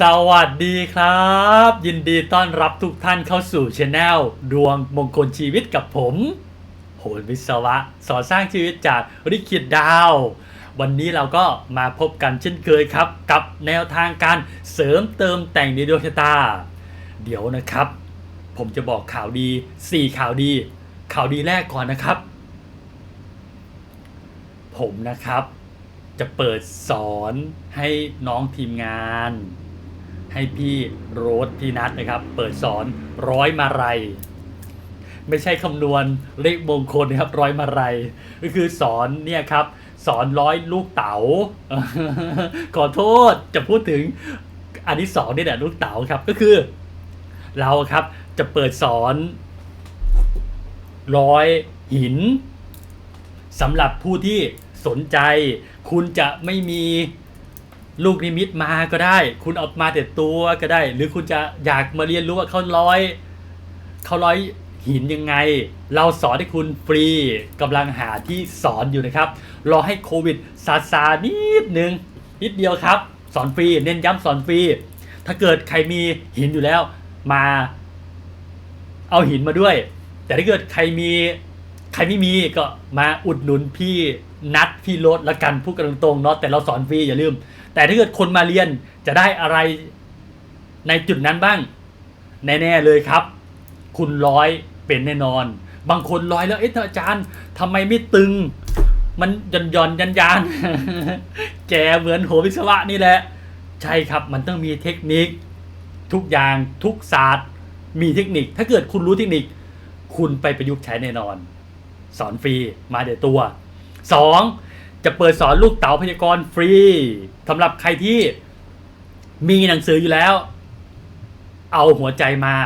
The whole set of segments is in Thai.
สวัสดีครับ ยินดีต้อนรับทุกท่านเข้าสู่ช anel ดวงมงคลชีวิตกับผม โหนวิศวะ สอนสร้างชีวิตจากริคิดดาว วันนี้เราก็มาพบกันเช่นเคยครับ กับแนวทางการเสริมเติมแต่งในดวงชะตา เดี๋ยวนะครับ ผมจะบอกข่าวดี 4 ข่าวดี ข่าวดีแรกก่อนนะครับ ผมนะครับ จะเปิดสอนให้น้องทีมงาน ให้พี่โรสพี่นัทนะครับ เปิดสอนร้อยมาลัยไม่ใช่คำนวณเลขมงคลนะครับร้อยมาลัยก็คือสอนเนี่ยครับสอนร้อยลูกเต๋าขอโทษจะพูดถึงอันที่สองนี่แหละลูกเต๋าครับก็คือ เราครับจะเปิดสอนร้อยหินสำหรับผู้ที่สนใจ คุณจะไม่มี ลูกนิมิตมาก็ได้ คุณเอามาแต่ตัวก็ได้ หรือคุณจะอยากมาเรียนรู้ว่าเขาร้อยเขาร้อยหินยังไง เราสอนให้คุณฟรีกำลังหาที่สอนอยู่นะครับ รอให้โควิดซาซานิดนึง นิดเดียวครับ สอนฟรี เน้นย้ำสอนฟรี ถ้าเกิดใครมีหินอยู่แล้ว มา เอาหินมาด้วย แต่ถ้าเกิดใครมีใครไม่มีก็มาอุดหนุนพี่นัดพี่รถละกันพูดกันตรงๆเนาะแต่เราสอนฟรีอย่าลืม แต่ถ้าเกิดคนมาเรียนจะได้อะไรในจุดนั้นบ้าง แน่ๆเลยครับ คุณร้อยเป็นแน่นอน บางคนร้อยแล้วเอ๊ะอาจารย์ทำไมไม่ตึง มันหย่อนหย่อนยันยานแกเหมือนโหวิศวะนี่แหละ ใช่ครับมันต้องมีเทคนิค ทุกอย่างทุกศาสตร์ มีเทคนิค ถ้าเกิดคุณรู้เทคนิค คุณไปประยุกต์ใช้แน่นอน สอนฟรีมาเดี๋ยวตัว 2. จะเปิดสอนลูกเต๋าพยากรณ์ฟรีสำหรับใครที่มีหนังสืออยู่แล้ว เอาหัวใจมา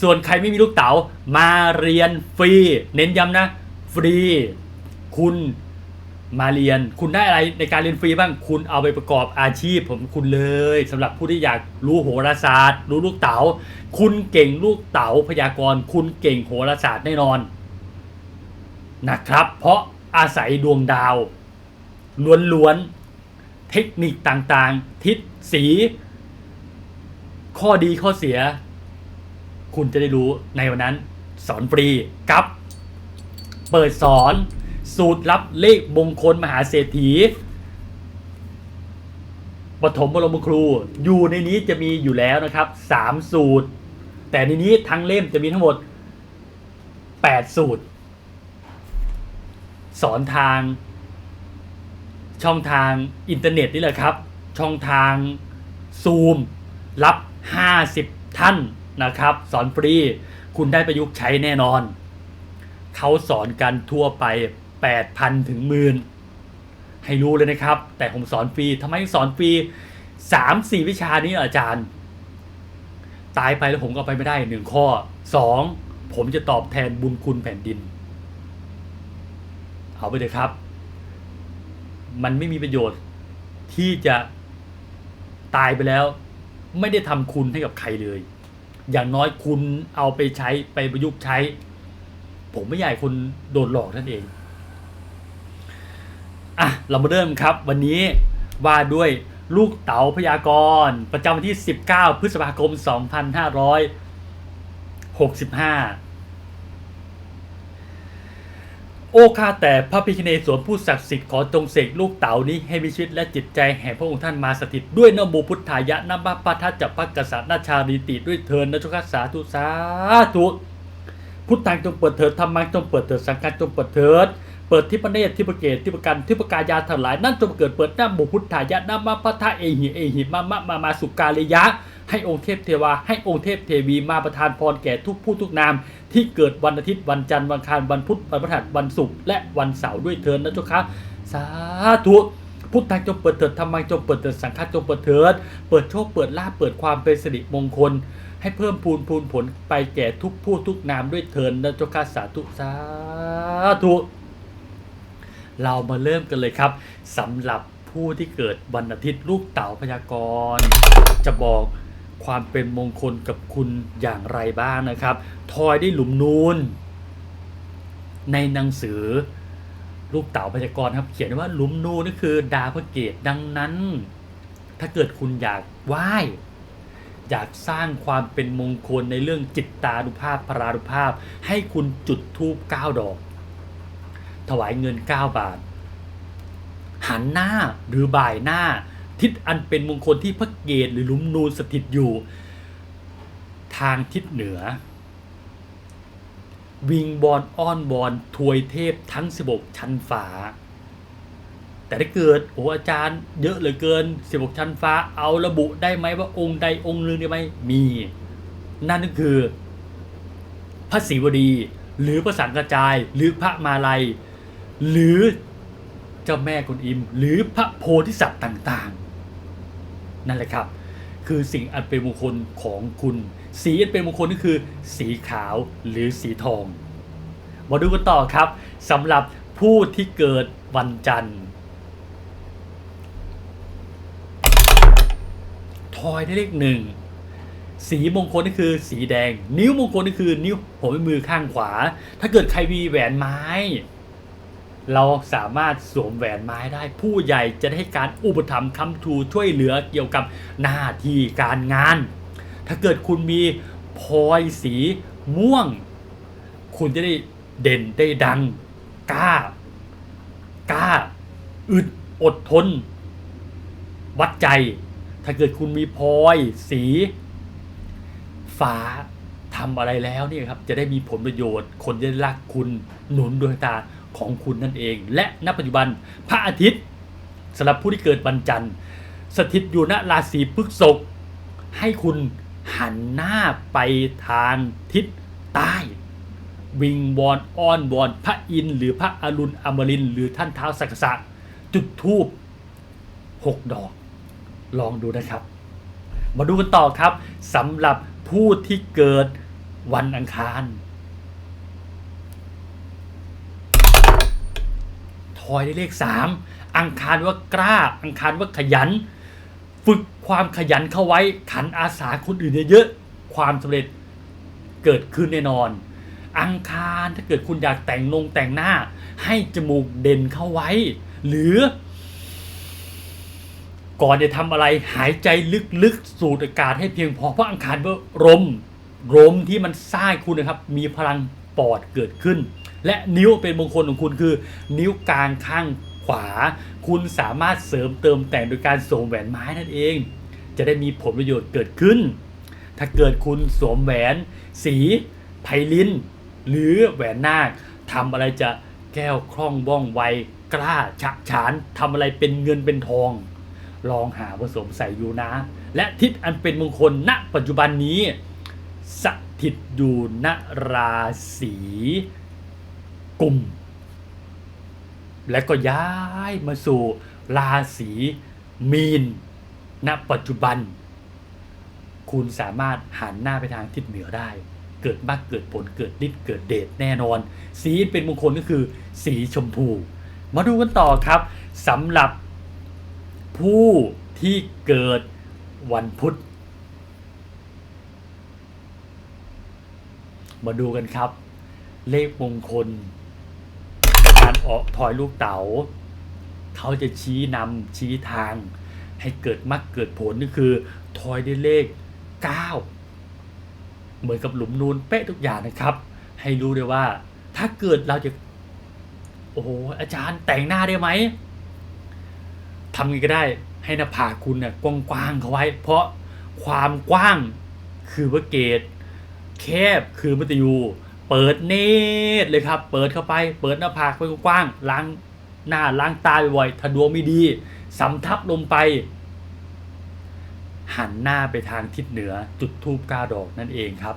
ส่วนใครไม่มีลูกเต๋ามาเรียนฟรี เน้นย้ำนะ ฟรี คุณมาเรียน คุณได้อะไรในการเรียนฟรีบ้าง คุณเอาไปประกอบอาชีพผมคุณเลยสำหรับผู้ที่อยากรู้โหราศาสตร์ รู้ลูกเต๋า คุณเก่งลูกเต๋าพยากรณ์ คุณเก่งโหราศาสตร์แน่นอนนะครับ เพราะอาศัยดวงดาว ล้วนๆ เทคนิคต่างๆ ทิศสี ข้อดีข้อเสีย คุณจะได้รู้ในวันนั้น สอนฟรีกับ เปิดสอน สูตรลับเลขมงคลมหาเศรษฐีปฐมบรมครูอยู่ในนี้จะมีอยู่แล้วนะครับสามสูตร แต่ในนี้ทั้งเล่มจะมีทั้งหมด 8 สูตร สอนทาง ช่องทางอินเทอร์เน็ตนี่แหละครับ ช่องทางซูมรับ 50 ท่านนะครับ สอนฟรี คุณได้ประยุกต์ใช้แน่นอน เขาสอนกันทั่วไป 8,000 ถึงหมื่นให้รู้เลยนะครับ แต่ผมสอนฟรีทำไมสอนฟรี 3-4 วิชานี้อาจารย์ ตายไปแล้วผมก็ไปไม่ได้หนึ่งข้อ 2. ผมจะตอบแทนบุญคุณแผ่นดิน เอาไปเลยครับ มันไม่มีประโยชน์ที่จะตายไปแล้ว ไม่ได้ทำคุณให้กับใครเลย อย่างน้อยคุณเอาไปใช้ไปประยุกต์ใช้ ผมไม่อยากให้คุณโดนหลอกนั่นเองอะเรามาเริ่มครับ วันนี้ว่าด้วยลูกเต๋าพยากรณ์ประจำวันที่ 19 พฤษภาคม 2565 โอ้ข้าแต่พระพิคเนศวรผู้ศักดิ์สิทธิ์ขอจงเสกลูกเต๋านี้ให้มีชีวิตและจิตใจแห่งพระองค์ท่านมาสถิตด้วยนโมพุทธายะนัมปะทัจจพักกษัตริย์นาชาลีติด้วยเทินนะจุกสาธุสาธุพุทธังจงเปิดเถิดธรรมังจงเปิดเถิดสังฆังจงเปิดเถิดเปิดทิพเนตทิพเกตทิพกันทิพกายาทั้งหลายนั่นจงเกิดเปิดหน้าโมพุทธายะนัมปะทะเอหิเอหิมามะมามาสุกาเลยะให้องค์เทพเทวาให้องค์เทพเทวีมาประทานพรแก่ทุกผู้ทุกนาม ที่เกิดวันอาทิตย์วันจันทร์วันคารวันพุธวันพฤหัสวันศุกร์และวันเสาร์ด้วยเทินนะเจ้าค่ะสาธุพุทธังจงเปิดเถิดธรรมังจงเปิดเถิดสังฆังจงเปิดเถิด เปิดโชคเปิดลาภเปิดความเป็นสิริมงคล ให้เพิ่มพูนพูนผลไปแก่ทุกผู้ทุกนามด้วยเทินนะเจ้าค่ะสาธุสาธุเรามาเริ่มกันเลยครับสำหรับผู้ที่เกิดวันอาทิตย์ลูกเต๋าพยากรณ์จะบอก ความเป็นมงคลกับคุณอย่างไรบ้างนะครับ ทอยได้หลุมนูน ในหนังสือ ลูกเต๋าพยากรณ์ครับ เขียนไว้ว่าหลุมนูนนี่คือ ดาวพระเกตดังนั้น ถ้าเกิดคุณอยากไหว้อยากสร้างความเป็นมงคลในเรื่องจิตตานุภาพพรานุภาพ ให้คุณจุดธูป9ดอก ถวายเงิน 9 บาท หันหน้าหรือบ่ายหน้า ทิศอันเป็นมงคลที่พระเกศหรือหลุมนูนสถิตอยู่ ทางทิศเหนือ วิงบอลอ้อนบอลทวยเทพทั้ง 16 ชั้นฟ้า แต่ถ้าเกิดโอ้อาจารย์เยอะเหลือเกิน 16 ชั้นฟ้าเอาระบุได้ไหมว่าองค์ใดองค์หนึ่งได้ไหมมี นั่นก็คือ พระศิวดี หรือพระสังกระจายหรือพระมาลัย หรือเจ้าแม่กุนอิม หรือพระโพธิสัตว์ต่างๆ นั่นแหละครับ คือสิ่งอันเป็นมงคลของคุณ สีอันเป็นมงคลก็คือ สีขาวหรือสีทอง มาดูกันต่อครับสำหรับผู้ที่เกิดวันจันทร์ทอยได้เลขหนึ่งสีมงคลก็คือสีแดง นิ้วมงคลก็คือนิ้วหัวแม่มือข้างขวา ถ้าเกิดใครมีแหวนไม้ เราสามารถสวมแหวนไม้ได้ ผู้ใหญ่จะได้ให้การอุปถัมภ์ค้ำชูช่วยเหลือเกี่ยวกับหน้าที่การงาน ถ้าเกิดคุณมีพลอยสีม่วง คุณจะได้เด่นได้ดัง กล้ากล้า อึดอดทน วัดใจ ถ้าเกิดคุณมีพลอยสีฟ้าทำอะไรแล้วนี่ครับ จะได้มีผลประโยชน์ คนจะรักคุณหนุนดวงตา ของคุณนั่นเอง และณปัจจุบันพระอาทิตย์สำหรับผู้ที่เกิดวันจันทร์ สถิตอยู่ณราศีพฤษภให้คุณหันหน้าไปทางทิศใต้ วิงวอนอ้อนวอนพระอินทร์หรือพระอรุณอมรินทร์หรือท่านเท้าสักษัตริย์จุดทูบหกดอก ลองดูนะครับ มาดูกันต่อครับสำหรับผู้ที่เกิดวันอังคาร ท อยได้เลขสามอังคารว่ากล้า อังคารว่าขยัน ฝึกความขยันเข้าไว้ขันอาสาคนอื่นเยอะๆความสำเร็จเกิดขึ้นแน่นอน อังคารถ้าเกิดคุณอยากแต่งนงแต่งหน้า ให้จมูกเด่นเข้าไว้ หรือ ก่อนจะทำอะไรหายใจลึกๆ สูดอากาศให้เพียงพอเพราะอังคารว่าลมลมที่มันสร้างคุณนะครับ มีพลัง ปอดเกิดขึ้น และนิ้วเป็นมงคลของคุณคือ นิ้วกลางข้างขวา คุณสามารถเสริมเติมแต่งโดยการสวมแหวนไม้นั่นเอง จะได้มีผลประโยชน์เกิดขึ้น ถ้าเกิดคุณสวมแหวน สีไพลินหรือแหวนนาคทำอะไรจะแก้วคล่องว่องไวกล้าฉะฉานทำอะไรเป็นเงินเป็นทอง ลองหาผสมใส่อยู่นะ และทิศอันเป็นมงคลณปัจจุบันนี้ส ถิตอยู่ณราศีกุมและก็ย้ายมาสู่ราศีมีน ณปัจจุบัน คุณสามารถหันหน้าไปทางทิศเหนือได้ เกิดมากเกิดผลเกิดฤทธิ์เกิดเดชแน่นอน สีเป็นมงคลก็คือสีชมพู มาดูกันต่อครับสำหรับผู้ที่เกิดวันพุธ มาดูกันครับ เลขมงคล การออกถอยลูกเต๋าเขาจะชี้นำชี้ทาง ให้เกิดมรรคเกิดผลนี่คือทอยได้เลข 9 เหมือนกับหลุมนูนเป๊ะทุกอย่างนะครับ ให้รู้เลยว่า ถ้าเกิดเราจะโอ้โหอาจารย์แต่งหน้าได้ไหมทำไงก็ได้ให้หน้าผากคุณเนี่ยกว้างๆเขาไว้ เพราะความกว้างคือวเกต แคบคือมัตยู เปิดเนตรเลยครับ เปิดเข้าไป เปิดหน้าผากไปกว้างล้างหน้าล้างตาบ่อยๆถ้าดวงไม่ดีสำทับลงไป หันหน้าไปทางทิศเหนือจุดทูบก้าดอกนั่นเองครับ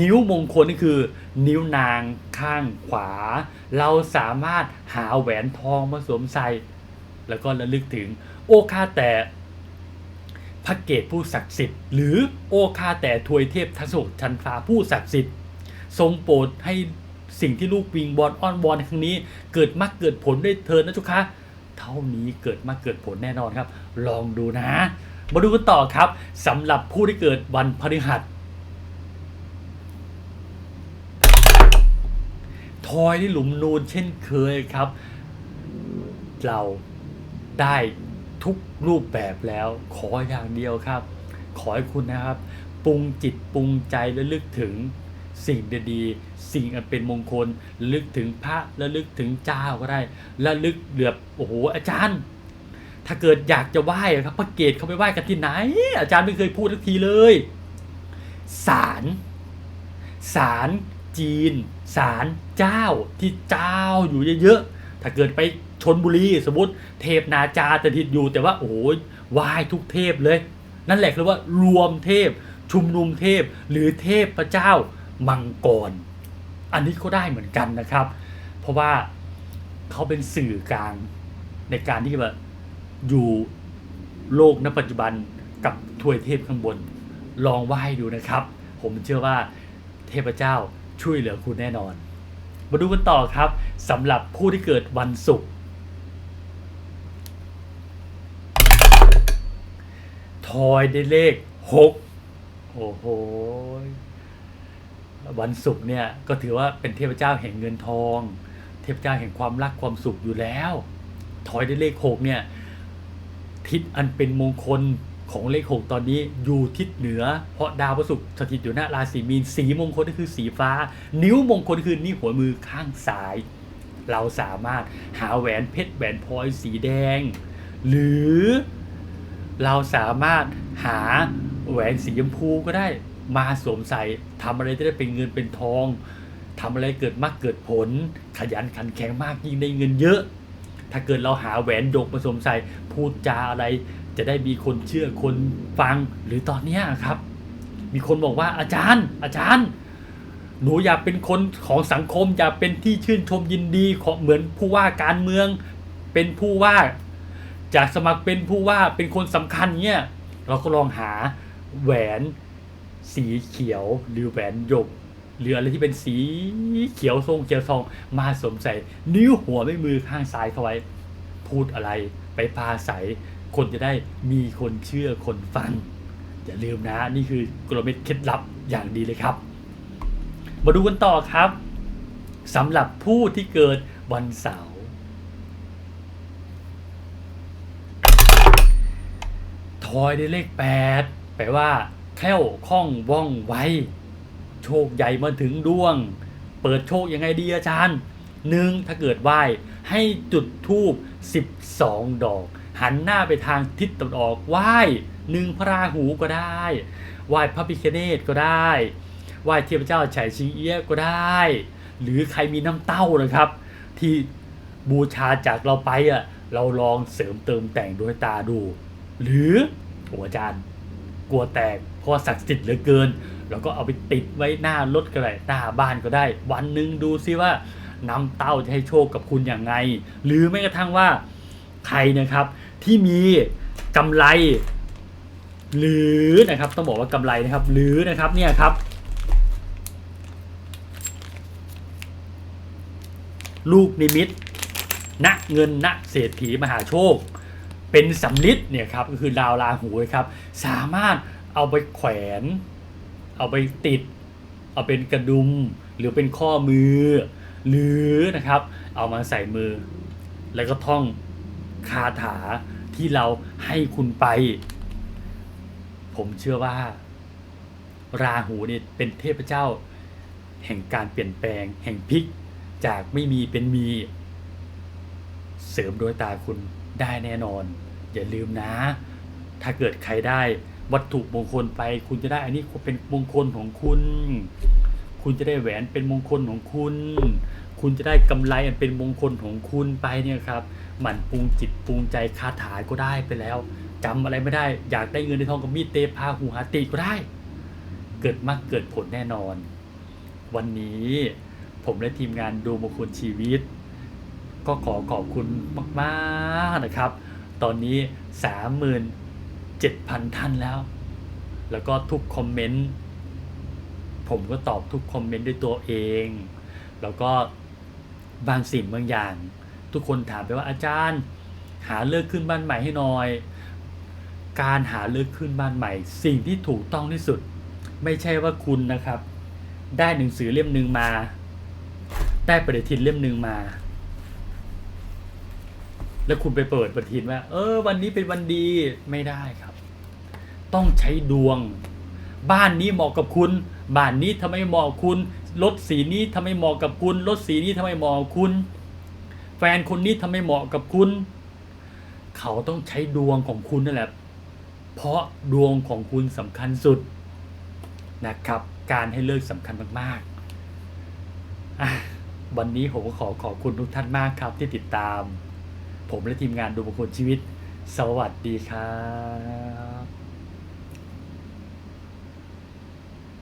นิ้วมงคลนี่คือ นิ้วนางข้างขวา เราสามารถหาแหวนทองมาสวมใส่ แล้วก็ระลึกถึงโอคาแต่ พระเกตผู้ศักดิ์สิทธิ์หรือโอคาแต่ทวยเทพทศกชันฟ้าผู้ศักดิ์สิทธิ์ ทรงโปรดให้สิ่งที่ลูกวิงบอลอ้อนบอลในครั้งนี้ เกิดมากเกิดผลได้เทินนะทุกคะเท่านี้เกิดมากเกิดผลแน่นอนครับ ลองดูนะ มาดูกันต่อครับสำหรับผู้ที่เกิดวันพฤหัสทอยที่หลุมนูนเช่นเคยครับ เราได้ ทุกรูปแบบแล้ว ขออย่างเดียวครับ ขอให้คุณนะครับ ปรุงจิตปรุงใจและลึกถึงสิ่งดีๆ สิ่งอันเป็นมงคลลึกถึงพระและลึกถึงเจ้าก็ได้ และลึกเหลือบโอ้โหอาจารย์ ถ้าเกิดอยากจะไหว้ครับพระเกตเขาไปไหว้กันที่ไหน อาจารย์ไม่เคยพูดทักทีเลยศาลศาลจีนศาลเจ้าที่เจ้าอยู่เยอะๆถ้าเกิดไป ชนบุรีสมมติเทพนาจาสถิตอยู่แต่ว่าโอ้โหไหว้ทุกเทพเลย นั่นแหละคือว่ารวมเทพ ชุมนุมเทพ หรือเทพพระเจ้ามังกร อันนี้ก็ได้เหมือนกันนะครับ เพราะว่าเขาเป็นสื่อกลางในการที่แบบอยู่โลกณปัจจุบันกับทวยเทพข้างบน ลองไหว้ดูนะครับ ผมเชื่อว่าเทพเจ้าช่วยเหลือคุณแน่นอน มาดูกันต่อครับสำหรับผู้ที่เกิดวันศุกร์ ทอยได้เลขหกโอ้โหวันศุกร์เนี่ยก็ถือว่าเป็นเทพเจ้าแห่งเงินทอง เทพเจ้าแห่งความรักความสุขอยู่แล้วทอยได้เลขหกเนี่ยทิศอันเป็นมงคลของเลขหกตอนนี้อยู่ทิศเหนือ เพราะดาวพระศุกร์สถิตอยู่หน้าราศีมีนสีมงคลก็คือสีฟ้า นิ้วมงคลคือนิ้วหัวมือข้างซ้าย เราสามารถหาแหวนเพชรแหวนพลอยสีแดง หรือ เราสามารถหาแหวนสีชมพูก็ได้มาสวมใส่ทำอะไรจะได้เป็นเงินเป็นทองทำอะไรเกิดมากเกิดผล ขยันขันแข็งมากยิ่งได้เงินเยอะ ถ้าเกิดเราหาแหวนหยกมาสวมใส่พูดจาอะไร จะได้มีคนเชื่อคนฟังหรือตอนนี้ครับ มีคนบอกว่าอาจารย์ อาจารย์ หนูอยากเป็นคนของสังคมอยากเป็นที่ชื่นชมยินดีของเหมือนผู้ว่าการเมือง เป็นผู้ว่า จากสมัครเป็นผู้ว่าเป็นคนสำคัญเนี่ยเราก็ลองหาแหวนสีเขียวหรือแหวนหยกหรืออะไรที่เป็นสีเขียวทรงเขียวทองมาสวมใส่นิ้วหัวไม่มือข้างซ้ายเข้าไว้ พูดอะไรไปปราศัยคนจะได้มีคนเชื่อคนฟัง อย่าลืมนะ นี่คือกลเม็ดเคล็ดลับอย่างดีเลยครับ มาดูกันต่อครับสำหรับผู้ที่เกิดวันเสาร์ ทอยได้เลขแปดแปลว่าแคล่วคล่องว่องไว โชคใหญ่มาถึงดวง เปิดโชคยังไงดีอาจารย์หนึ่งถ้าเกิดไหว้ให้จุดทูบ12 ดอก หันหน้าไปทางทิศตะวันออกไหว้หนึ่งพระราหูก็ได้ไหว้พระพิคเนตก็ได้ไหว้เทพเจ้าไฉชิงเอี้ยก็ได้ หรือใครมีน้ำเต้านะครับ ที่บูชาจากเราไปอะเราลองเสริมเติมแต่งด้วยตาดู หรือ โอ้อาจารย์กลัวแตกเพราะศักดิ์สิทธิ์เหลือเกินเราก็เอาไปติดไว้หน้ารถก็ได้หน้าบ้านก็ได้ วันหนึ่งดูซิว่าน้ำเต้าจะให้โชคกับคุณอย่างไง หรือแม้กระทั่งว่าใครนะครับที่มีกำไร หรือนะครับต้องบอกว่ากำไรนะครับ หรือนะครับเนี่ยครับ ลูกนิมิตณเงินณเศรษฐีมหาโชค เป็นสำลิดเนี่ยครับก็คือดาวราหูครับสามารถเอาไปแขวน เอาไปติด เอาเป็นกระดุมหรือเป็นข้อมือ หรือนะครับเอามาใส่มือ แล้วก็ท่องคาถาที่เราให้คุณไป ผมเชื่อว่า ราหูเนี่ยเป็นเทพเจ้า แห่งการเปลี่ยนแปลง แห่งพลิกจากไม่มีเป็นมี เสริมโดวยตาคุณ ได้แน่นอน อย่าลืมนะ ถ้าเกิดใครได้วัตถุมงคลไป คุณจะได้อันนี้เป็นมงคลของคุณ คุณจะได้แหวนเป็นมงคลของคุณ คุณจะได้กำไรอันเป็นมงคลของคุณไปเนี่ยครับหมั่นปรุงจิตปรุงใจคาถาก็ได้ไปแล้วจำอะไรไม่ได้ อยากได้เงินในทองกับมีดเตพาหูหาติก็ได้ เกิดมากเกิดผลแน่นอน วันนี้ผมและทีมงานดูมงคลชีวิต ก็ขอขอบคุณมากๆนะครับ ตอนนี้ 37,000 ท่านแล้ว แล้วก็ทุกคอมเมนต์ผมก็ตอบทุกคอมเมนต์ด้วยตัวเอง แล้วก็บางสิ่งบางอย่าง ทุกคนถามไปว่าอาจารย์หาเลิกขึ้นบ้านใหม่ให้หน่อย การหาเลิกขึ้นบ้านใหม่ สิ่งที่ถูกต้องที่สุด ไม่ใช่ว่าคุณนะครับ ได้หนังสือเล่มหนึ่งมา ได้ปฏิทินเล่มหนึ่งมา แล้วคุณไปเปิดปฏิทินว่าเออ วันนี้เป็นวันดีไม่ได้ครับ ต้องใช้ดวง บ้านนี้เหมาะกับคุณ บ้านนี้ทำไมเหมาะกับคุณรถสีนี้ทำไมเหมาะกับคุณรถสีนี้ทำไมเหมาะกับคุณ แฟนคนนี้ทำไมเหมาะกับคุณ เขาต้องใช้ดวงของคุณนั่นแหละ เพราะดวงของคุณสำคัญสุดนะครับ การให้เลิกสำคัญมากๆวันนี้ผมขอขอบคุณทุกท่านมากครับที่ติดตาม ผมและทีมงานดูบุคคลชีวิต สวัสดีครับ